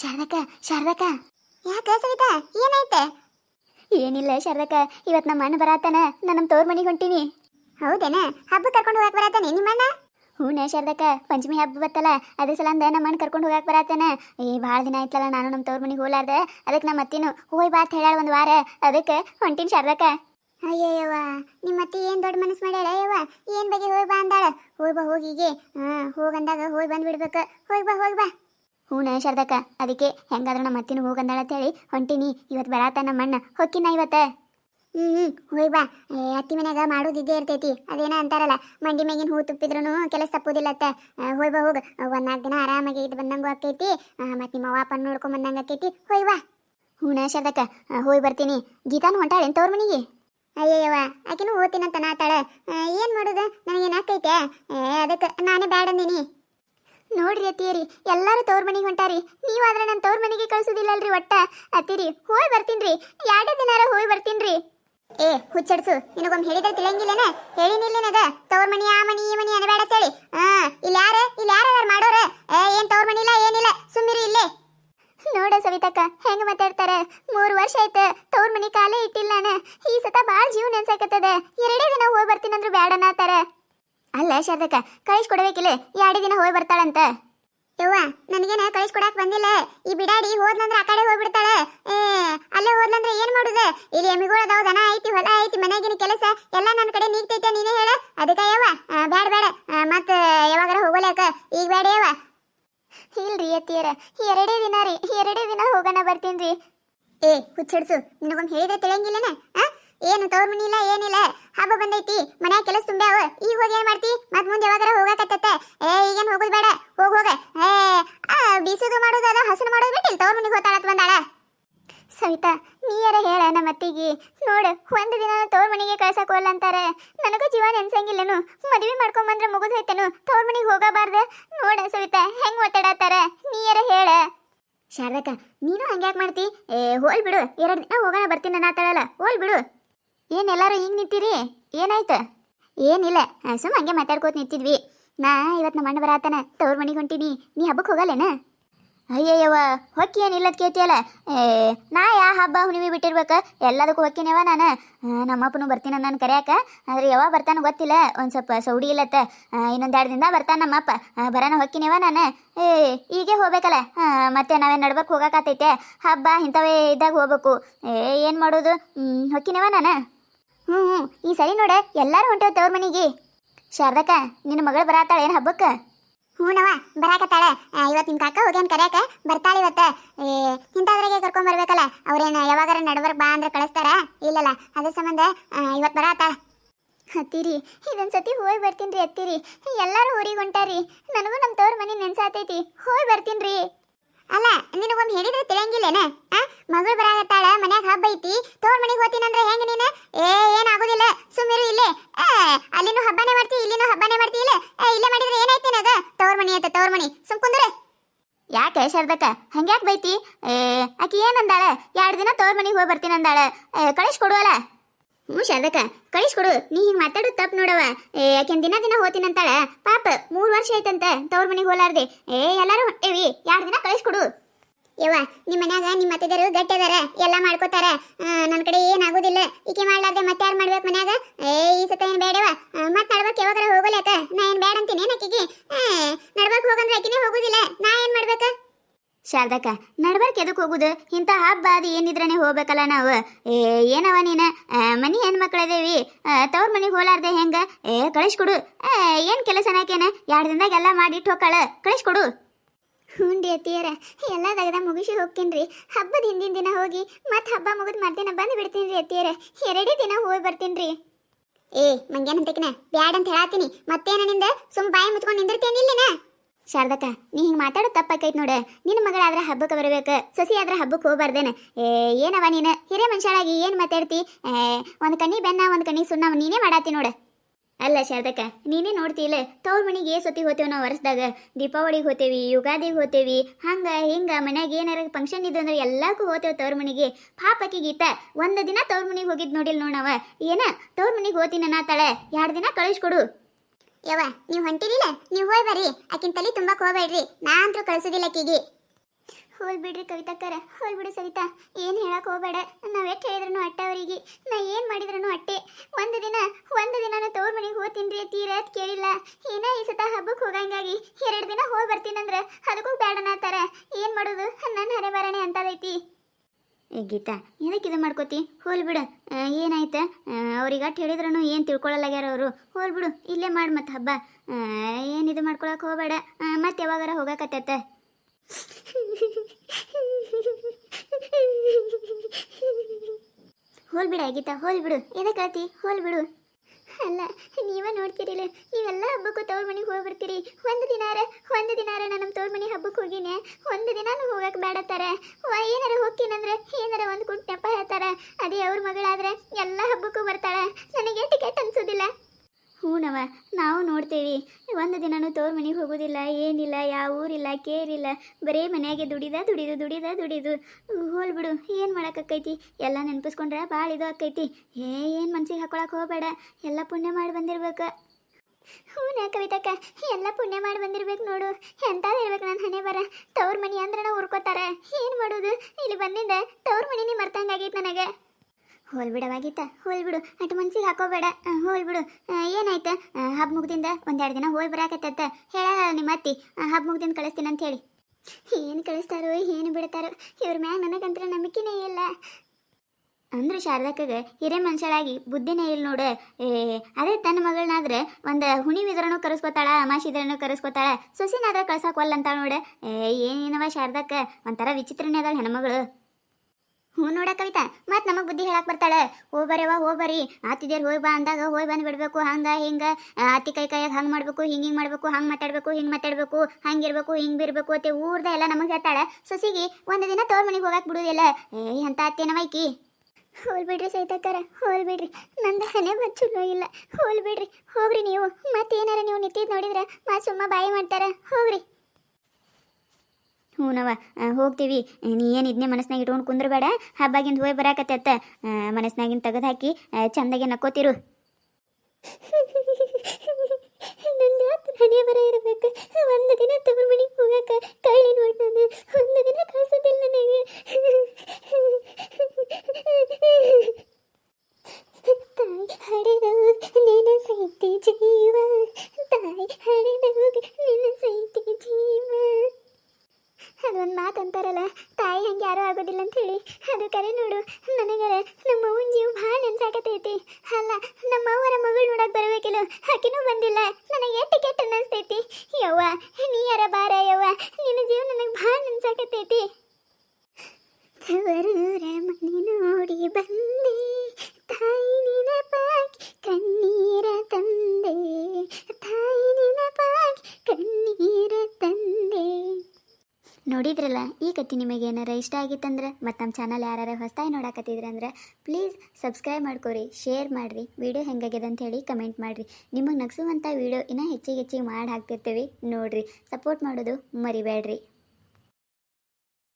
ಶಾರದಕ್ಕ ಶಾರದಕ್ಕ. ಯಾಕೆ ಸವಿತಾ, ಏನಾಯ್ತೆ? ಏನಿಲ್ಲ ಶಾರದಕ್ಕ ಇವತ್ತು ನಮ್ಮ ಅಣ್ಣ ಬರಾತಾನ, ನಾನು ನಮ್ಮ ತೋರ್ ಮನೆಗೆ ಹೊಂಟೀನಿ. ಹೌದೇನ? ಹಬ್ಬ ಕರ್ಕೊಂಡು ಹೋಗಕ್ ಬರತ್ತಾನೆ ನಿಮ್ಮಣ್ಣ ಹೂನ ಶಾರದಕ್ಕ, ಪಂಚಮಿ ಹಬ್ಬ ಬತ್ತಲ್ಲ, ಅದೇ ಸಲಂದ ನಮ್ಮ ಅಣ್ಣ ಕರ್ಕೊಂಡು ಹೋಗಕ್ಕೆ ಬರಾತಾನ. ಏ, ಭಾಳ ದಿನ ಆಯ್ತಲ್ಲ ನಾನು ನಮ್ಮ ತೋರ್ ಮನೆಗೆ ಹೋಲಾರ್ದ, ಅದಕ್ಕೆ ನಮ್ಮ ಅತ್ತಿನೂ, ಹೋಯ್ ಬಾ ಅಂತ ಹೇಳ್ಯಾಳ ಒಂದು ವಾರ, ಅದಕ್ಕೆ ಹೊಂಟೀನಿ ಶಾರದಕ್ಕ. ಅಯ್ಯಯ್ಯವ್ವ, ನಿಮ್ಮ ಅತ್ತಿ ಏನ್ ದೊಡ್ಡ ಮನಸ್ಸು ಮಾಡ್ಯಾಳ, ಅಯ್ಯವ್ವ? ಏನು ಬಗ್ಗೆ ಹೋಗಿ ಬಾ ಅಂದಾಳ? ಹೋಗಿ ಬಾ ಹೋಗಿಗೆ ಹಾಂ ಹೋಗಂದಾಗ ಹೋಗಿ ಬಂದ್ಬಿಡ್ಬೇಕು. ಹೋಗಿ ಬಾ ಹೋಗಿ ಬಾ. ಹೂನ ಶಾರದಕ್ಕ ಅದಕ್ಕೆ ಹೆಂಗಾದ್ರೂ ನಮ್ಮ ಅತ್ತಿನ ಅಂತೇಳಿ ಹೊಂಟಿನಿ. ಇವತ್ತು ಬರಾತ ನಮ್ಮ ಅಣ್ಣ. ಹೊಕ್ಕಿನ ಇವತ್ತ. ಹ್ಞೂ ಹ್ಞೂ ಹೋಗಿ ಬಾ. ಏ, ಅತ್ತಿ ಮನ್ಯಾಗ ಮಾಡೋದಿದ್ದೇ ಇರ್ತೈತಿ. ಅದೇನ ಅಂತಾರಲ್ಲ ಮಂಡಿ ಮ್ಯಾಗಿನ ಹೂ ತುಪ್ಪಿದ್ರು ಕೆಲಸ ತಪ್ಪುದಿಲ್ಲತ್ತ ಹೋಗಿ ಬಾ ಹೋಗ. ಒಂದು ನಾಲ್ಕು ದಿನ ಆರಾಮಾಗಿ ಇದು ಬಂದಂಗೂ ಆಕೈತಿ ಮತ್ತು ನಿಮ್ಮ ವಾಪನ್ ನೋಡ್ಕೊಂಡು ಬಂದಂಗೆ ಆಕೈತಿ ಹೋಗಿ ಬಾ. ಹೂನ ಶಾರದಕ್ಕ ಹೋಗಿ ಬರ್ತೀನಿ. ಗೀತಾನು ಹೊಂಟಾಳೆ ತವ್ರ ಮನೆಗೆ? ಅಯ್ಯಯ್ಯವ ಆಕಿನೂ ಓದ್ತೀನಂತ ನಾತಾಳೆ ಏನ್ ಮಾಡೋದು? ನನಗೇನ್ ಆಕೈತೆ ಅದಕ್ಕೆ ನಾನೇ ಬ್ಯಾಡ ಅಂದಿನಿ. ನೋಡ್ರಿ ಅತ್ತಿಯರಿ, ಎಲ್ಲರೂ ತವ್ರ ಮನೆಗೆ ಹೊಂಟಾರಿ. ನೀವಾದ್ರೆ ನನ್ನ ತವ್ರ ಮನೆಗೆ ಕಳ್ಸೋದಿಲ್ಲಲ್ರಿ ಒಟ್ಟ. ಅತ್ತಿರಿ ಹೋಗಿ ಬರ್ತೀನ್ರಿ. ಎರಡೇ ದಿನಾರ ಹೋಗಿ ಬರ್ತೀನ್ರಿ? ಏ, ಹುಚ್ಚಡ್ಸು, ನಿನಗೊಮ್ಮೆ ಹೇಳಿದ್ರೆ ತಿಳಿಯಂಗಿಲ್ಲನ? ಹೇಳಿನಿಲ್ಲ ನನಗ ತವ್ರ ಮನಿ, ಆ ಮನಿ, ಈ ಮನಿ ಅನಬೇಡ ಅಂತೇಳಿ. ಹಾ ಇಲ್ಲಿ ಯಾರ? ಇಲ್ಲಿ ಯಾರ ಮಾಡೋರ? ಏ, ಏನ್ ತವ್ರ ಮನಿ ಇಲ್ಲ ಏನಿಲ್ಲ? ಸುಮ್ಮಿರಿ ಇಲ್ಲೇ. ನೋಡ ಸವಿತಕ್ಕ, ಹೆಂಗ ಮಾತಾಡ್ತಾರ? ಮೂರು ವರ್ಷ ಆಯ್ತ ತವ್ರ ಮನಿ ಕಾಲೇ ಇಟ್ಟಿಲ್ಲ ನಾನು ಈ ಸತ ಬಾಳ ಜೀವ ನೆನ್ಸಾಕತ್ತದ ಎರಡೇ ದಿನ ಹೋಗಿ ಬರ್ತೀನಂದ್ರು ಬ್ಯಾಡ ಅನ್ನತಾರ ಅಲ್ಲ ಶಾರದಕ್ಕ ಕಳಿಸ್ ಕೊಡ್ಬೇಕಿಲ್ಲ, ಎರಡೇ ದಿನ ಹೋಗಿ ಬರ್ತಾಳಂತ. ಯವ್ವ, ನನಗೇನ ಕಳಿಸ್ಕೊಡಾಕ್ ಬಂದಿಲ್ಲ. ಈ ಬಿಡಾಡಿ ಹೋದ್ಲಂದ್ರ ಆ ಕಡೆ ಹೋಗ್ಬಿಡ್ತಾಳೆ. ಏ, ಅಲ್ಲೇ ಹೋದ್ಲಂದ್ರ ಏನ್ ಮಾಡುದ? ಇಲ್ಲಿ ಎಮ್ಮಿಗಳು ಅದಾವ, ದನ ಐತಿ, ಹೊಲ ಐತಿ ಮನೆಗಿನ ಕೆಲಸ, ಎಲ್ಲ ನನ್ನ ಕಡೆ ನೀಗ್ತೈತೆ, ನೀನೇ ಹೇಳ. ಅದಕ್ಕ ಯವ್ವ ಆ, ಬ್ಯಾಡ ಬ್ಯಾಡ ಆ, ಮತ್ತ ಯಾವಾಗಾರ ಹೋಗಲೇಕ ಈಗ ಬ್ಯಾಡ ಯವ್ವ ಇಲ್ರಿ ಅತ್ತಿಯರ ಎರಡೇ ದಿನ ರೀ ಎರಡೇ ದಿನ ಹೋಗೋಣ ಬರ್ತೀನ್ರಿ ಏ ಹುಚ್ಚಡ್ಸು ನಿನಗೊಮ್ಮೆ ಹೇಳಿದ್ರೆ ತಿಳಿಯಂಗಿಲ್ಲನ ಆ ಏನು ತವ್ರ ಮನಿ ಇಲ್ಲ ಏನಿಲ್ಲ ಹಬ್ಬ ಬಂದೈತಿ. ಮನ್ಯಾಗ ಕೆಲಸ ತುಂಬ್ಯಾವ. ಈಗ ಹೋಗಿ ಏನ್ ಮಾಡ್ತಿ? ಮತ್ ಮುಂದೆ ಯಾವಾಗಾರ ಹೋಗಕತ್ತತ್ತ ಏ, ಈಗೇನ್ ಹೋಗುದ್ ಬೇಡ. ಹೋಗ್, ಹೋಗ. ಏ, ಆ ಬೀಸುದು ಮಾಡೋದು ಅದ, ಹಸನು ಮಾಡೋದು ಇಲ್ಲಿ ತವ್ರ ಮನಿಗೆ ಹೋತಾಳತ್ ಬಂದಾಳ. ಸವಿತಾ ನೀಯರ ಹೇಳ ನಮ್ಮ ಅತ್ತಿಗೆ? ನೋಡು, ಒಂದ್ ದಿನ ತವ್ರ ಮನೆಗೆ ಕಳ್ಸಕ್ ಹೋಲ್ ಅಂತಾರೆ. ನನಗೂ ಜೀವ ನೆನ್ಸಂಗಿಲ್ಲನು ಮದುವೆ ಮಾಡ್ಕೊಂಬಂದ್ರೆ ಮುಗಿದು ಹೋಯ್ತೇನು. ತವ್ರ ಮನೆಗೆ ಹೋಗಬಾರ್ದ. ನೋಡ ಸವಿತಾ, ಹೆಂಗ್ ಒತ್ತಡಾತಾರ? ನೀಯರ ಹೇಳ? ಶಾರದಕ್ಕ, ನೀನು ಹಂಗ್ಯಾಕ್ ಮಾಡ್ತಿ? ಏ, ಹೋಲ್ ಬಿಡು. ಎರಡು ದಿನ ಹೋಗೋಣ ಬರ್ತೀನಿ ಅನ್ನತ್ತಾಳಲ್ಲ ಹೋಲ್ ಬಿಡು. ಏನ್ ಎಲ್ಲಾರು ಹಿಂಗೆ ನಿಂತೀರಿ? ಏನಾಯ್ತು? ಏನಿಲ್ಲ ಸುಮ್ಮ ಹಂಗೆ ಮಾತಾಡ್ಕೋತ ನಿಂತಿದ್ವಿ. ನಾ ಇವತ್ತು ನಮ್ಮ ಅಣ್ಣ ಬರಾತನ. ತವ್ರ ಮನೆಗೆ ಹೊಂಟೀನಿ. ನೀ ಹಬ್ಬಕ್ಕೆ ಹೋಗಲ್ಲೇನ? ಅಯ್ಯಯ್ಯವ ಹೊಕ್ಕಿ ಏನಿಲ್ಲದ ಕೇಳ್ತಿಯಲ್ಲ? ಏ ನಾ ಯಾ ಹಬ್ಬ ಹುಣ್ಣಿಮೆ ಬಿಟ್ಟಿರ್ಬೇಕು? ಎಲ್ಲದಕ್ಕೂ ಹೊಕ್ಕಿನವ ನಾನು. ನಮ್ಮಪ್ಪನು ಬರ್ತೀನಿ ನಾನು ಕರ್ಯಾಕ. ಆದ್ರೆ ಯಾವಾಗ ಬರ್ತಾನ ಗೊತ್ತಿಲ್ಲ. ಒಂದು ಸ್ವಲ್ಪ ಸೌಡಿ ಇಲ್ಲತ್ತ. ಇನ್ನೊಂದು ಎರಡು ದಿನ ಬರ್ತಾನೆ ನಮ್ಮಪ್ಪ. ಆ, ಬರಾನ ಹೊಕ್ಕಿನೇವ ನಾನು? ಏ ಈಗೇ ಹೋಗ್ಬೇಕಲ್ಲ. ಮತ್ತೆ ನಾವೇ ನಡ್ಬೇಕು ಹೋಗಕ್ಕಾತೈತೆ ಹಬ್ಬ ಇಂಥವೇ ಇದ್ದಾಗ ಹೋಗ್ಬೇಕು. ಏ ಏನು ಮಾಡೋದು? ಹೊಕ್ಕಿನೇವ ನಾನು? ಹ್ಞೂ ಹ್ಞೂ ಈ ಸರಿ ನೋಡ ಎಲ್ಲರೂ ಹೊಂಟೇವ್ ತವ್ರ ಮನೆಗೆ. ಶಾರದಕ್ಕ ನಿನ್ನ ಮಗಳು ಬರತ್ತಾಳೆ ಏನು ಹಬ್ಬಕ್ಕೆ? ಹೂನವ ಬರಾಕತ್ತಾಳ. ಇವತ್ತು ನಿಮ್ಮ ಕಾಕ ಹೋಗ್ಯಾನ ಕರೆಯಕ? ಬರ್ತಾಳೆ ಇವತ್ತ. ಇಂಥದ್ರಾಗೆ ಕರ್ಕೊಂಡ್ ಬರ್ಬೇಕಲ್ಲ ಅವ್ರೇನ ಯಾವಾಗಾರ ನಡ್ಬರ್ಕ್ ಬಾ ಅಂದ್ರೆ ಕಳಿಸ್ತಾರ? ಇಲ್ಲಲ್ಲ ಅದ್ರ ಸಂಬಂಧ ಇವತ್ತು ಬರಾತಾಳ. ಹತ್ತೀರಿ ಇದೊಂದು ಸತಿ ಹೋಗಿ ಬರ್ತೀನಿ ರೀ ಹತ್ತೀರಿ. ಎಲ್ಲರೂ ಊರಿಗೆ ಹೊಂಟಾರಿ. ನನಗೂ ನಮ್ಮ ತವ್ರ ಮನೆ ನೆನ್ಸಾತೈತಿ. ಹೋಗಿ ಬರ್ತೀನಿ ರೀ ಅಲ್ಲ, ನಿನಗೊಂದು ಹೇಳಿದ್ರೆ ತಿಳಿಯಂಗಿಲ್ಲೇನ? ಆ, ಮಗಳು ಬರಾಗತ್ತಾಳ ಮನ್ಯಾಗ ಹಬ್ಬ ಐತಿ, ತೋರ್ ಮನೆಗೆ ಹೋಗ್ತೀನಂದ್ರೆ ಹೆಂಗ ನೀನು? ಏ ಏನಾಗೋದಿಲ್ಲ ಸುಮ್ಮಿರು ಇಲ್ಲೇ. ಅಲ್ಲಿನೂ ಹಬ್ಬನೇ ಮಾಡ್ತಿ, ಇಲ್ಲಿನೂ ಹಬ್ಬನೇ ಮಾಡ್ತಿ, ಇಲ್ಲ. ಇಲ್ಲೇ ಮಾಡಿದ್ರೆ ಏನಾಯ್ತಿ ನಗ ತೋರ್ ಮನಿ ಅಂತ, ತೋರ್ ಮನಿ. ಸುಮ್ ಕುಂದ್ರೆ. ಯಾಕೆ ಶಾರದಕ್ಕ? ಹಂಗ್ಯಾಕೆ ಬೈತಿ? ಏ, ಆಕಿ ಏನಂದಾಳ? ಎರಡು ದಿನ ತೋರ್ ಮನಿಗೆ ಹೋಗಿ ಬರ್ತೀನಿ ಅಂದಾಳ ಕಳಿಸ್ಕೊಡುವಲ್ಲ ಹ್ಞೂ ಶಾರದಕ್ಕ ಕಳಿಸ್ಕೊಡು ನೀ ಹಿಂಗೆ ಮಾತಾಡೋದು ತಪ್ಪು ನೋಡವ ಏ ಆಕೆನ್ ದಿನ ದಿನ ಹೋತೀನಂತಾಳ ಪಾಪ, ಮೂರು ವರ್ಷ ಆಯ್ತಂತ ತವ್ರ ಮನೆಗೆ ಹೋಲಾರ್ದೆ. ಏ, ಎಲ್ಲರೂ ಹೊಂಟೇವಿ. ಎರಡು ದಿನ ಕಳಿಸ್ಕೊಡು ಯವ್ವ ನಿಮ್ಮ ಮನ್ಯಾಗ ನಿಮ್ಮ ಮತ್ತೆದಾರು ಗಟ್ಟಿ ಅದಾರ. ಎಲ್ಲ ಮಾಡ್ಕೋತಾರ. ನನ್ನ ಕಡೆ ಏನಾಗೋದಿಲ್ಲ. ಈಕೆ ಮಾಡ್ಲಾರ್ದೆ ಮತ್ತೆ ಯಾರು ಮಾಡ್ಬೇಕು ಮನ್ಯಾಗ? ಏ, ಈ ಸತ ಏನು ಬೇಡವ ಮತ್ತೆ ನಡ್ಬೇಕು ಯಾವಾಗಾರ ಹೋಗಲೇಕ ನಾ ಏನು ಬೇಡ ಅಂತೀನಿ ಏನಕ್ಕಿಗೆ ನಡ್ಬೇಕು ಹೋಗಂದ್ರೆ ಆಕಿನೇ ಹೋಗೋದಿಲ್ಲ. ನಾ ಏನು ಮಾಡ್ಬೇಕ? ಶಾರದಕ್ಕ ನಡ್ಬರ್ಕ್ ಎದಕ್ಕೆ ಹೋಗುದು? ಇಂಥ ಹಬ್ಬ ಅದು ಏನಿದ್ರನೇ ಹೋಗ್ಬೇಕಲ್ಲ ನಾವು? ಏ ಏನವ ನೀನ? ಮನಿ ಹೆಣ್ಮಕ್ಳದೇವಿ. ತವ್ರ ಮನೆಗೆ ಹೋಲಾರ್ದೆ ಹೆಂಗ? ಏ ಕಳಿಸ್ಕೊಡು. ಏನು ಕೆಲಸ ನಾಕೇನ? ಎರಡು ದಿನದಾಗ ಎಲ್ಲ ಮಾಡಿಟ್ಟು ಹೋಗ್ಕಳ ಕಳಿಸ್ಕೊಡು. ಹುಂಡಿ ಅತ್ತಿಯರ ಎಲ್ಲ ದಗದ ಮುಗಿಸಿ ಹೋಗ್ತೀನಿ ಹಬ್ಬದ ಹಿಂದಿನ ದಿನ ಹೋಗಿ ಮತ್ತೆ ಹಬ್ಬ ಮುಗಿದ್ ಮರ್ದಿನ ಬಂದು ಬಿಡ್ತೀನಿ ರೀ ಅತ್ತಿಯರ. ಎರಡೇ ದಿನ ಹೋಗಿ ಬರ್ತೀನಿ ರೀ ಏ ಮಂಗ್ಯಾನಂತಕಿನ ಬ್ಯಾಡ್ ಅಂತ ಹೇಳಾತೀನಿ ಮತ್ತೇನ ನಿಂದ? ಸುಮ್ ಬಾಯಿ ಮುಚ್ಕೊಂಡು ನಿಂದಿರ್ತೇನಿಲ್ಲನ ಶಾರದಕ್ಕ, ನೀ ಹಿಂಗೆ ಮಾತಾಡೋ ತಪ್ಪಾಕೈತ್ ನೋಡ. ನಿನ್ನ ಮಗಳಾದ್ರೆ ಹಬ್ಬಕ್ಕೆ ಬರಬೇಕು. ಸಸಿ ಆದ್ರೆ ಹಬ್ಬಕ್ಕೆ ಹೋಗ್ಬಾರ್ದೇನ. ಏ, ಏನವ ನೀನು? ಹಿರಿಯ ಮನುಷ್ಯಳಾಗಿ ಏನು ಮಾತಾಡ್ತಿ? ಒಂದು ಕಣ್ಣಿ ಬೆನ್ನ, ಒಂದ್ ಕಣ್ಣಿ ಸುಣ್ಣ ನೀನೇ ಮಾಡಾತಿ ನೋಡ. ಅಲ್ಲ ಶಾರದಕ್ಕ, ನೀನೇ ನೋಡ್ತಿಲ್ಲ. ತವ್ರ ಮನೆಗೆ ಏ ಸತಿ ಹೋತೇವೆ ನಾವು ವರ್ಷದಾಗ. ದೀಪಾವಳಿಗೆ ಹೋತೇವಿ, ಯುಗಾದಿಗೆ ಹೋತೇವಿ, ಹಂಗ ಹಿಂಗ ಮನ್ಯಾಗ ಏನಾರ ಫಂಕ್ಷನ್ ಇದ್ದು ಅಂದ್ರೆ ಎಲ್ಲಕ್ಕೂ ಹೋತೇವೆ ತವ್ರ ಮನೆಗೆ. ಪಾಪಕಿ ಗೀತ, ಒಂದು ದಿನ ತವ್ರ ಮನೆಗೆ ಹೋಗಿದ್ ನೋಡಿಲ್ಲ ನೋಡವ ಏನ, ತವ್ರ ಮನೆಗೆ ಹೋತೀನಿ ತಳೆ? ಎರಡು ದಿನ ಕಳಿಸ್ಕೊಡು. ಯವ್ವ, ನೀವು ಹೊಂಟಿರಿಲ್ಲ ನೀವು ಹೋಯ್ ಬರ್ರಿ. ಆಕಿನ ತಲೆ ತುಂಬಾಕ್ ಹೋಗ್ಬೇಡ್ರಿ ನಾ ಅಂತೂ ಕಳ್ಸುದಿಲ್ಲ ಆಕಿಗೆ. ಹೋಲ್ ಬಿಡ್ರಿ ಕವಿತಾಕರ ಹೋಲ್ ಬಿಡು ಸವಿತಾ. ಏನು ಹೇಳಕ್ ಹೋಗ್ಬೇಡ. ನಾವ್ ಎಷ್ಟು ಹೇಳಿದ್ರು ಅಟ್ಟೆ ಅವರಿಗೆ. ನಾ ಏನು ಮಾಡಿದ್ರು ಅಟ್ಟೆ. ಒಂದು ದಿನ ಒಂದು ದಿನ ನಾ ತವ್ರ ಮನೆಗೆ ಹೋಗ್ತೀನಿ ತೀರ ಅಂತ ಕೇಳಿಲ್ಲ. ಏನೇ ಈ ಸತ ಹಬ್ಬಕ್ಕೆ ಹೋಗಂಗಾಗಿ ಎರಡು ದಿನ ಹೋಗಿ ಬರ್ತೀನಂದ್ರ ಅದಕ್ಕೂ ಬೇಡನ ತರ ಏನು ಮಾಡೋದು? ನನ್ನ ಹರೆ ಬರಣೆ ಅಂತದೈತಿ. ಗೀತಾ, ಏನಕ್ಕೆ ಇದು ಮಾಡ್ಕೋತಿ? ಹೋಲ್ ಬಿಡು. ಏನಾಯ್ತ? ಅವ್ರಿಗೆ ಅಟ್ ಹೇಳಿದ್ರೂ ಏನು ತಿಳ್ಕೊಳ್ಳಲಾಗ್ಯಾರ ಅವರು. ಹೋಲ್ ಬಿಡು, ಇಲ್ಲೇ ಮಾಡಿ ಮತ್ತೆ ಹಬ್ಬ. ಏನು ಇದು ಮಾಡ್ಕೊಳಕ್ ಹೋಗಬೇಡ. ಮತ್ತೆ ಯಾವಾಗಾರ ಹೋಗಕತ್ತೈತ ಹೋಲ್ ಬಿಡ, ಗೀತಾ, ಹೋಲ್ ಬಿಡು. ಅಳ್ತಿ ಹೋಲ್ ಬಿಡು. ಅಲ್ಲ, ನೀವ ನೋಡ್ತೀರಿಲ್ಲ, ನೀವೆಲ್ಲ ಹಬ್ಬಕ್ಕೂ ತವ್ರ ಮನೆಗೆ ಹೋಗಿ ಬರ್ತೀರಿ ಒಂದು ದಿನಾರ ಒಂದು ದಿನಾರ ನಾನು ನಮ್ಮ ತವ್ರ ಮನೆ ಹಬ್ಬಕ್ಕೆ ಹೋಗಿನಿ, ಒಂದು ದಿನಾನು ಹೋಗಕ್ಕೆ ಬೇಡತ್ತಾರೆ ಏನಾರ ಹೋಗ್ತೀನಂದ್ರೆ, ಏನಾರ ಒಂದು ಕುಟ್ ನೆಪ ಹೇಳ್ತಾರೆ. ಅದೇ ಅವ್ರ ಮಗಳಾದ್ರೆ, ಎಲ್ಲ ಹಬ್ಬಕ್ಕೂ ಬರ್ತಾಳೆ. ಹೂನವ ನಾವು ನೋಡ್ತೇವಿ. ಒಂದು ದಿನನೂ ತೋರ್ ಮನೆಗೆ ಹೋಗೋದಿಲ್ಲ, ಏನಿಲ್ಲ, ಯಾವ ಊರಿಲ್ಲ, ಕೇರಿಲ್ಲ. ಬರೀ ಮನೆಯಾಗೆ ದುಡಿದ, ದುಡಿದು ದುಡಿದ, ದುಡಿದು. ಹೋಲ್ ಬಿಡು, ಏನು ಮಾಡೋಕ್ಕಾಕೈತಿ ಎಲ್ಲ ನೆನಪಿಸ್ಕೊಂಡ್ರೆ ಭಾಳ ಇದು ಆಕೈತಿ ಏ, ಏನು ಮನ್ಸಿಗೆ ಹಾಕೊಳಕ್ಕೆ ಹೋಗಬೇಡ. ಎಲ್ಲ ಪುಣ್ಯ ಮಾಡಿ ಬಂದಿರ್ಬೇಕು. ಹೂನ ಕವಿತಕ್ಕ, ಎಲ್ಲ ಪುಣ್ಯ ಮಾಡಿ ಬಂದಿರ್ಬೇಕು ನೋಡು. ಎಂಥದ್ದು ಇರ್ಬೇಕು ನನ್ನ ಹಣೆ ಬರ. ತವ್ರ ಮನಿ ಅಂದ್ರನ ಉರ್ಕೋತಾರ ಏನು ಮಾಡೋದು? ಇಲ್ಲಿ ಬಂದಿಂದ ತವ್ರ ಮನೆನೇ ಮರ್ತಂಗಾಗೈತೆ ನನಗೆ. ಹೋಲ್ ಬಿಡವಾಗಿತ್ತ ಹೋಲ್ ಬಿಡು ಅಟ್ ಮನ್ಸಿಗೆ ಹಾಕೋಬೇಡ. ಹೋಲ್ ಬಿಡು ಏನಾಯ್ತ? ಹಬ್ಬ ಮುಗ್ದಿಂದ ಒಂದೆರಡು ದಿನ ಹೋಲ್ ಬರಾಕತ್ತತ್ತ. ಹೇಳ ನಿಮ್ಮ ಅತ್ತಿ. ಹಬ್ಬ ಮುಗ್ದಿಂದ ಕಳಿಸ್ತೀನಿ ಅಂತ ಹೇಳಿ. ಏನು ಕಳಿಸ್ತಾರೋ, ಏನು ಬಿಡ್ತಾರೋ, ಇವ್ರ ಮ್ಯಾಗ ನನಗಂತ್ರ ನಂಬಿಕೆನೇ ಇಲ್ಲ. ಅಂದ್ರೆ ಶಾರದಕ್ಕಗೆ ಹಿರೇ ಮನುಷ್ಯಳಾಗಿ ಬುದ್ಧಿನೇ ಇಲ್ಲ ನೋಡು. ಏ, ಅದೇ ತನ್ನ ಮಗಳನ್ನಾದ್ರೆ ಒಂದು ಹುಣಿವಿದ್ರನು ಕರೆಸ್ಕೊತಾಳ ಅಮಾಶಿದ್ರನು ಕರೆಸ್ಕೊತಾಳ, ಸೊಸಿನಾದ್ರೆ ಕಳ್ಸಕ್ಕೆ ಒಲ್ಲ ಅಂತಾಳ ನೋಡು. ಏ, ಏನೇನವ ಶಾರದಕ್ಕ? ಒಂಥರ ವಿಚಿತ್ರನೇ ಅದಾಳ ಹೆಣ್ಮಗಳು. ಹ್ಞೂ ನೋಡ ಕವಿತಾ ಮತ್ತೆ ನಮಗೆ ಬುದ್ಧಿ ಹೇಳಕ್ ಬರ್ತಾಳೆ. ಹೋಗ್ಬರ್ಯವ ಹೋಗ್ಬರಿ. ಆತಿದೇರ್ ಹೋಗಿ ಬಾ ಅಂದಾಗ ಹೋಗಿ ಬಂದು ಬಿಡ್ಬೇಕು, ಹಂಗ, ಹಿಂಗ. ಆತಿ ಕೈ ಕೈಯಾಗ ಹಂಗೆ ಮಾಡ್ಬೇಕು, ಹಿಂಗೆ ಹಿಂಗೆ ಮಾಡ್ಬೇಕು, ಹಂಗೆ ಮಾತಾಡ್ಬೇಕು, ಹಿಂಗೆ ಮಾತಾಡ್ಬೇಕು ಹಂಗಿರ್ಬೇಕು ಹಿಂಗೆ ಬಿರ್ಬೇಕು ಅತ್ತೆ ಊರ್ದ ಎಲ್ಲ ನಮಗೆ ಹೇಳ್ತಾಳೆ. ಸೊಸಿಗೆ ಒಂದು ದಿನ ತೋರ್ ಮನೆಗೆ ಹೋಗಕ್ಕೆ ಬಿಡುದಿಲ್ಲ. ಏ ಅಂತ ಅತ್ತೇನವೈಕಿ ಹೋಲ್ ಬಿಡ್ರಿ ಸೈತಕ್ಕರ, ಹೋಲ್ ಬಿಡ್ರಿ. ನಂದು ಹಣೆ ಬಚ್ಚುಲ್ಲೋ ಇಲ್ಲ. ಹೋಲ್ ಬಿಡ್ರಿ, ಹೋಗ್ರಿ ನೀವು. ಮತ್ತೇನಾರ ನೀವು ನಿಂತಿದ್ದು ನೋಡಿದ್ರೆ ಮಾ ಸುಮ್ಮ ಬಾಯಿ ಮಾಡ್ತಾರ. ಹೋಗ್ರಿ. ಹ್ಞೂನವ ನಾವ ಹೋಗ್ತೀವಿ. ನೀ ಏನು ಇದನ್ನೇ ಮನಸ್ನಾಗ ಇಟ್ಕೊಂಡು ಕುಂದ್ರಬೇಡ. ಹಬ್ಬಾಗಿಂದ ಹೋಗಿ ಬರಾಕತ್ತತ್ತ ಮನಸ್ನಾಗಿನ ತೆಗೆದು ಹಾಕಿ ಚಂದಾಗೆ ನಕ್ಕೋತಿರು. ಹಣೆ ಬರ ಇರಬೇಕು. ಒಂದು ದಿನ ತವ್ರ ಮನೆಗೆ ಹೋಗಕ್ಕೆ ಕಳ್ಳಿ ನೋಡಿ ನಾನು ಒಂದು ದಿನ ಕಳ್ಸೋದಿಲ್ಲ ನನಗೆ ತಾಯಿ ಹಡೆದವು ನಿನ್ನ ಸೈತಿ ಜೀವ ತಾಯಿ ಹಡೆದವು ನಿನ್ನ ಸೈತಿ ಜೀವ ಅದೊಂದು ಮಾತು ಅಂತಾರಲ್ಲ, ತಾಯಿ ಹಂಗೆ ಯಾರೂ ಆಗೋದಿಲ್ಲ ಅಂತ ಹೇಳಿ ಅದು ಕರೆ ನೋಡು, ನನಗರ ನಮ್ಮ ಅವ್ವನ ಜೀವ ಭಾಳ ನೆನ್ಸಾಕತೈತಿ. ಅಲ್ಲ, ನಮ್ಮ ಅವ್ವರ ಮಗಳು ನೋಡಕ್ ಬರಬೇಕಿಲ್ಲ, ಆಕಿನೂ ಬಂದಿಲ್ಲ. ನನಗೆ ಟಿಕೆಟ್ ಅನ್ನಿಸ್ತೈತಿ. ಯವ್ವ, ನೀ ಯಾರ ಬಾರ ಯವ್ವ? ನಿನ್ನ ಜೀವ ನನಗೆ ಭಾಳ ನೆನ್ಸಾಕತೈತಿ. ತವರೂರ ರಮಣಿ ನೋಡಿ ಬಂದೆ. ನೋಡಿದ್ರಲ್ಲ ಈ ಕತ್ತಿ ನಿಮಗೆ ಏನಾರ ಇಷ್ಟ ಆಗಿತ್ತಂದ್ರೆ ಮತ್ತು ನಮ್ಮ ಚಾನಲ್ ಯಾರು ಹೊಸದಾಗಿ ನೋಡಕತ್ತಿದ್ರೆ ಅಂದ್ರೆ ಪ್ಲೀಸ್ ಸಬ್ಸ್ಕ್ರೈಬ್ ಮಾಡ್ಕೊರಿ ಶೇರ್ ಮಾಡಿರಿ ವಿಡಿಯೋ ಹೆಂಗಾಗ್ಯದ ಅಂತ ಹೇಳಿ ಕಮೆಂಟ್ ಮಾಡಿರಿ. ನಿಮಗೆ ನಗಿಸುವಂಥ ವಿಡಿಯೋ ಇನ್ನೂ ಹೆಚ್ಚಿಗೆ ಹೆಚ್ಚಿಗೆ ಮಾಡಿ ಹಾಕ್ತಿರ್ತೀವಿ ನೋಡಿರಿ. ಸಪೋರ್ಟ್ ಮಾಡೋದು ಮರಿಬೇಡ್ರಿ